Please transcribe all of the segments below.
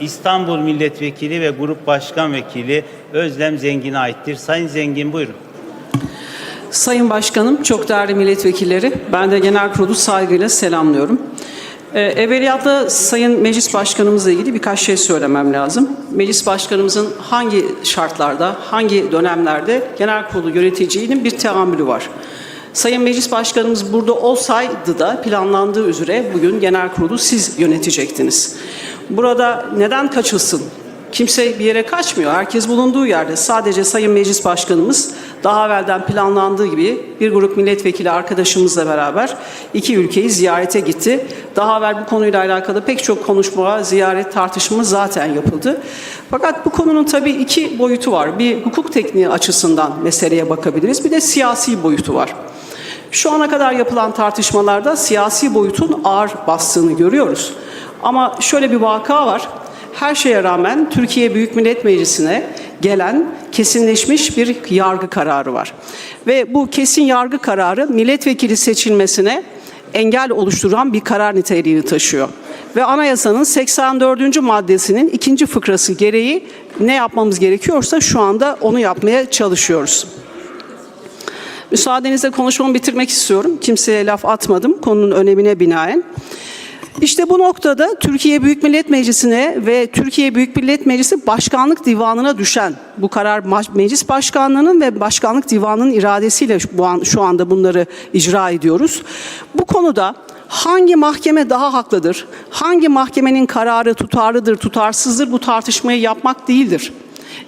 İstanbul Milletvekili ve Grup Başkan Vekili Özlem Zengin'e aittir. Sayın Zengin buyurun. Sayın Başkanım, çok değerli milletvekilleri, ben de genel kurulu saygıyla selamlıyorum. Ee, evveliyatta Sayın Meclis Başkanımızla ilgili birkaç şey söylemem lazım. Meclis Başkanımızın hangi şartlarda, hangi dönemlerde genel kurulu yöneticiliğinin bir teamülü var. Sayın Meclis Başkanımız burada olsaydı da planlandığı üzere bugün genel kurulu siz yönetecektiniz. Burada neden kaçılsın? Kimse bir yere kaçmıyor. Herkes bulunduğu yerde. Sadece Sayın Meclis Başkanımız daha evvelden planlandığı gibi bir grup milletvekili arkadaşımızla beraber iki ülkeyi ziyarete gitti. Daha evvel bu konuyla alakalı pek çok konuşma, ziyaret, tartışma zaten yapıldı. Fakat bu konunun tabii iki boyutu var. Bir hukuk tekniği açısından meseleye bakabiliriz. Bir de siyasi boyutu var. Şu ana kadar yapılan tartışmalarda siyasi boyutun ağır bastığını görüyoruz. Ama şöyle bir vaka var. Her şeye rağmen Türkiye Büyük Millet Meclisi'ne gelen kesinleşmiş bir yargı kararı var. Ve bu kesin yargı kararı milletvekili seçilmesine engel oluşturan bir karar niteliğini taşıyor. Ve anayasanın 84. maddesinin ikinci fıkrası gereği ne yapmamız gerekiyorsa şu anda onu yapmaya çalışıyoruz. Müsaadenizle konuşmamı bitirmek istiyorum. Kimseye laf atmadım konunun önemine binaen. İşte bu noktada Türkiye Büyük Millet Meclisi'ne ve Türkiye Büyük Millet Meclisi Başkanlık Divanı'na düşen bu karar Meclis Başkanlığı'nın ve Başkanlık Divanı'nın iradesiyle şu anda bunları icra ediyoruz. Bu konuda hangi mahkeme daha haklıdır, hangi mahkemenin kararı tutarlıdır, tutarsızdır bu tartışmayı yapmak değildir.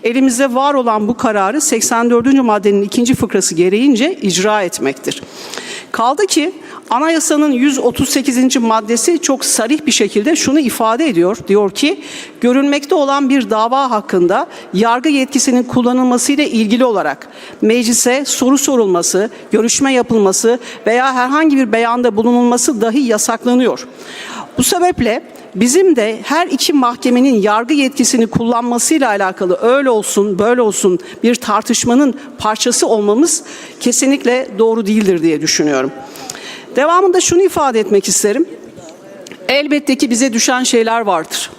Elimizde var olan bu kararı 84. maddenin ikinci fıkrası gereğince icra etmektir. Kaldı ki anayasanın 138. maddesi çok sarih bir şekilde şunu ifade ediyor. Diyor ki görülmekte olan bir dava hakkında yargı yetkisinin kullanılmasıyla ilgili olarak meclise soru sorulması, görüşme yapılması veya herhangi bir beyanda bulunulması dahi yasaklanıyor. Bu sebeple bizim de her iki mahkemenin yargı yetkisini kullanmasıyla alakalı öyle olsun böyle olsun bir tartışmanın parçası olmamız kesinlikle doğru değildir diye düşünüyorum. Devamında şunu ifade etmek isterim. Elbette ki bize düşen şeyler vardır.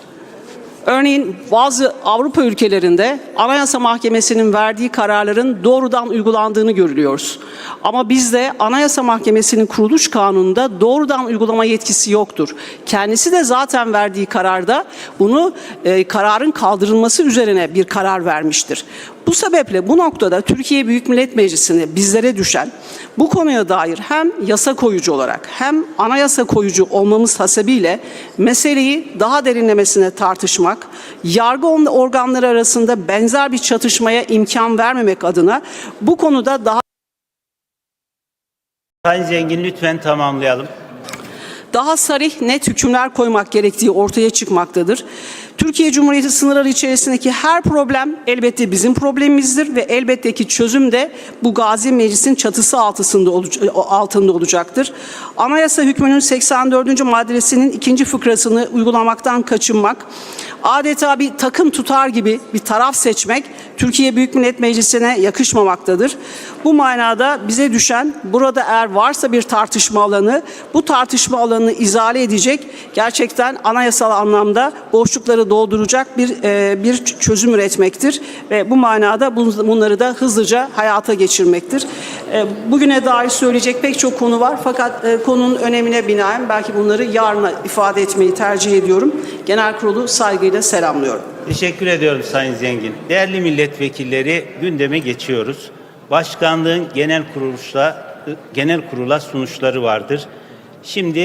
Örneğin bazı Avrupa ülkelerinde Anayasa Mahkemesi'nin verdiği kararların doğrudan uygulandığını görüyoruz. Ama bizde Anayasa Mahkemesi'nin kuruluş kanununda doğrudan uygulama yetkisi yoktur. Kendisi de zaten verdiği kararda bunu e, kararın kaldırılması üzerine bir karar vermiştir. Bu sebeple bu noktada Türkiye Büyük Millet Meclisi'ne bizlere düşen bu konuya dair hem yasa koyucu olarak hem anayasa koyucu olmamız hasebiyle meseleyi daha derinlemesine tartışmak, yargı organları arasında benzer bir çatışmaya imkan vermemek adına bu konuda daha Sayın Zengin lütfen tamamlayalım. daha sarih net hükümler koymak gerektiği ortaya çıkmaktadır. Türkiye Cumhuriyeti sınırları içerisindeki her problem elbette bizim problemimizdir ve elbette ki çözüm de bu Gazi Meclis'in çatısı altında, altında olacaktır. Anayasa hükmünün 84. maddesinin ikinci fıkrasını uygulamaktan kaçınmak, adeta bir takım tutar gibi bir taraf seçmek Türkiye Büyük Millet Meclisi'ne yakışmamaktadır. Bu manada bize düşen burada eğer varsa bir tartışma alanı bu tartışma alanını izale edecek gerçekten anayasal anlamda boşlukları dolduracak bir e, bir çözüm üretmektir ve bu manada bunları da hızlıca hayata geçirmektir. E, bugüne dair söyleyecek pek çok konu var fakat e, konunun önemine binaen belki bunları yarına ifade etmeyi tercih ediyorum. Genel kurulu saygıyla selamlıyorum. Teşekkür ediyorum Sayın Zengin. Değerli milletvekilleri gündeme geçiyoruz. Başkanlığın genel kuruluşla genel kurula sunuşları vardır. Şimdi